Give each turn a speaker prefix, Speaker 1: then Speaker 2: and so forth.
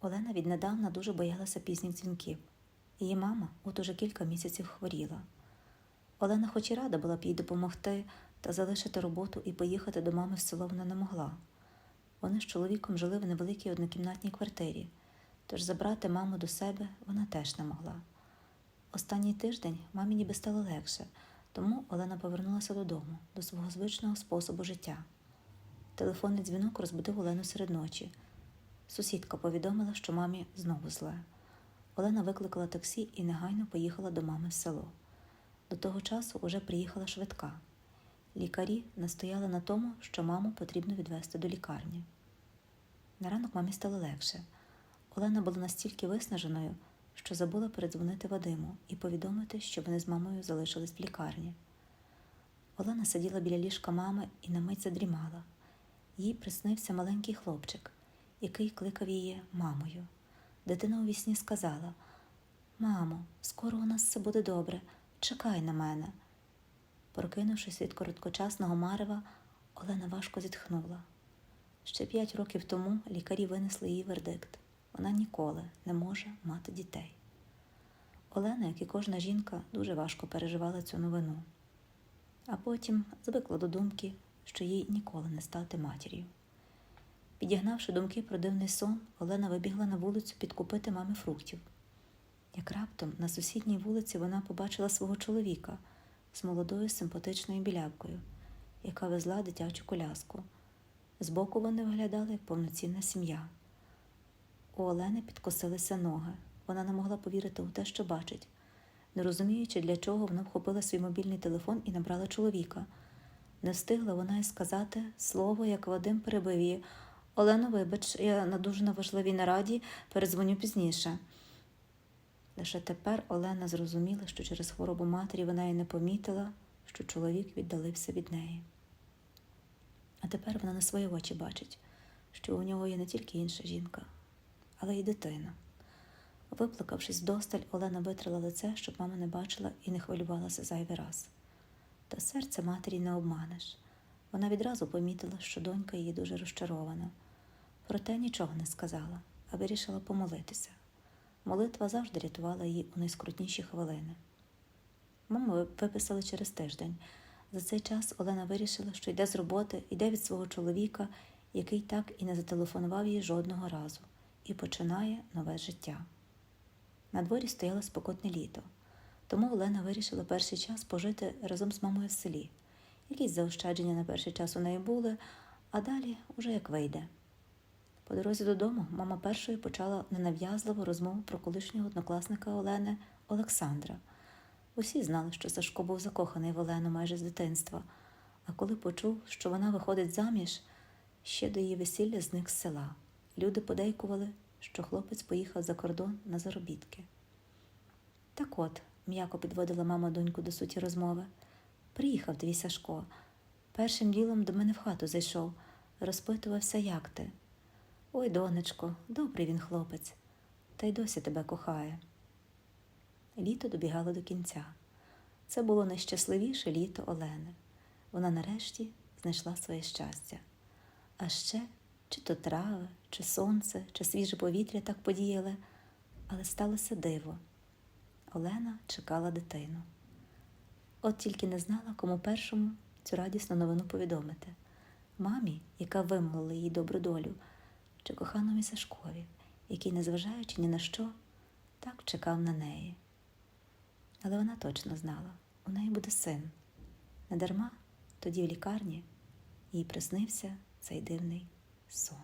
Speaker 1: Олена віднедавна дуже боялася пізніх дзвінків. Її мама от уже кілька місяців хворіла. Олена, хоч і рада була б їй допомогти та залишити роботу і поїхати до мами в село вона не могла. Вони з чоловіком жили в невеликій однокімнатній квартирі, тож забрати маму до себе вона теж не могла. Останній тиждень мамі ніби стало легше, тому Олена повернулася додому, до свого звичного способу життя. Телефонний дзвінок розбудив Олену серед ночі. Сусідка повідомила, що мамі знову зле. Олена викликала таксі і негайно поїхала до мами в село. До того часу уже приїхала швидка. Лікарі настояли на тому, що маму потрібно відвести до лікарні. На ранок мамі стало легше. Олена була настільки виснаженою, що забула передзвонити Вадиму і повідомити, що вони з мамою залишились в лікарні. Олена сиділа біля ліжка мами і на мить задрімала. Їй приснився маленький хлопчик, який кликав її мамою. Дитина у вісні сказала: Мамо, скоро у нас все буде добре, чекай на мене. Прокинувшись від короткочасного марева, Олена важко зітхнула. Ще п'ять років тому лікарі винесли їй вердикт вона ніколи не може мати дітей. Олена, як і кожна жінка, дуже важко переживала цю новину, а потім звикла до думки, що їй ніколи не стати матір'ю. Підігнавши думки про дивний сон, Олена вибігла на вулицю підкупити мамі фруктів. Як раптом на сусідній вулиці вона побачила свого чоловіка з молодою симпатичною білявкою, яка везла дитячу коляску. Збоку вони виглядали як повноцінна сім'я. У Олени підкосилися ноги. Вона не могла повірити у те, що бачить. Не розуміючи, для чого вона вхопила свій мобільний телефон і набрала чоловіка. Не встигла вона й сказати слово, як Вадим перебив її. Олено, вибач, я на дуже на важливій нараді передзвоню пізніше. Лише тепер Олена зрозуміла, що через хворобу матері вона й не помітила, що чоловік віддалився від неї. А тепер вона на свої очі бачить, що у нього є не тільки інша жінка, але й дитина. Виплакавшись вдосталь, Олена витрила лице, щоб мама не бачила і не хвилювалася зайвий раз. Та серце матері не обманеш. Вона відразу помітила, що донька її дуже розчарована. Проте нічого не сказала, а вирішила помолитися. Молитва завжди рятувала її у найскрутніші хвилини. Маму виписали через тиждень. За цей час Олена вирішила, що йде з роботи, йде від свого чоловіка, який так і не зателефонував їй жодного разу, і починає нове життя. На дворі стояло спекотне літо, тому Олена вирішила перший час пожити разом з мамою в селі. Якісь заощадження на перший час у неї були, а далі уже як вийде. По дорозі додому мама першою почала ненав'язливу розмову про колишнього однокласника Олени Олександра. Усі знали, що Сашко був закоханий в Олену майже з дитинства, а коли почув, що вона виходить заміж, ще до її весілля зник з села. Люди подейкували, що хлопець поїхав за кордон на заробітки. Так от, м'яко підводила мама доньку до суті розмови. Приїхав твій Сашко. Першим ділом до мене в хату зайшов, розпитувався, як ти. Ой, донечко, добрий він хлопець, та й досі тебе кохає. Літо добігало до кінця. Це було найщасливіше літо Олени. Вона нарешті знайшла своє щастя. А ще чи то трави, чи сонце, чи свіже повітря так подіяли, але сталося диво. Олена чекала дитину. От тільки не знала, кому першому цю радісну новину повідомити мамі, яка вимолила їй добру долю, чи коханому Сашкові, який, незважаючи ні на що, так чекав на неї. Але вона точно знала, у неї буде син. Недарма тоді в лікарні їй приснився цей дивний сон.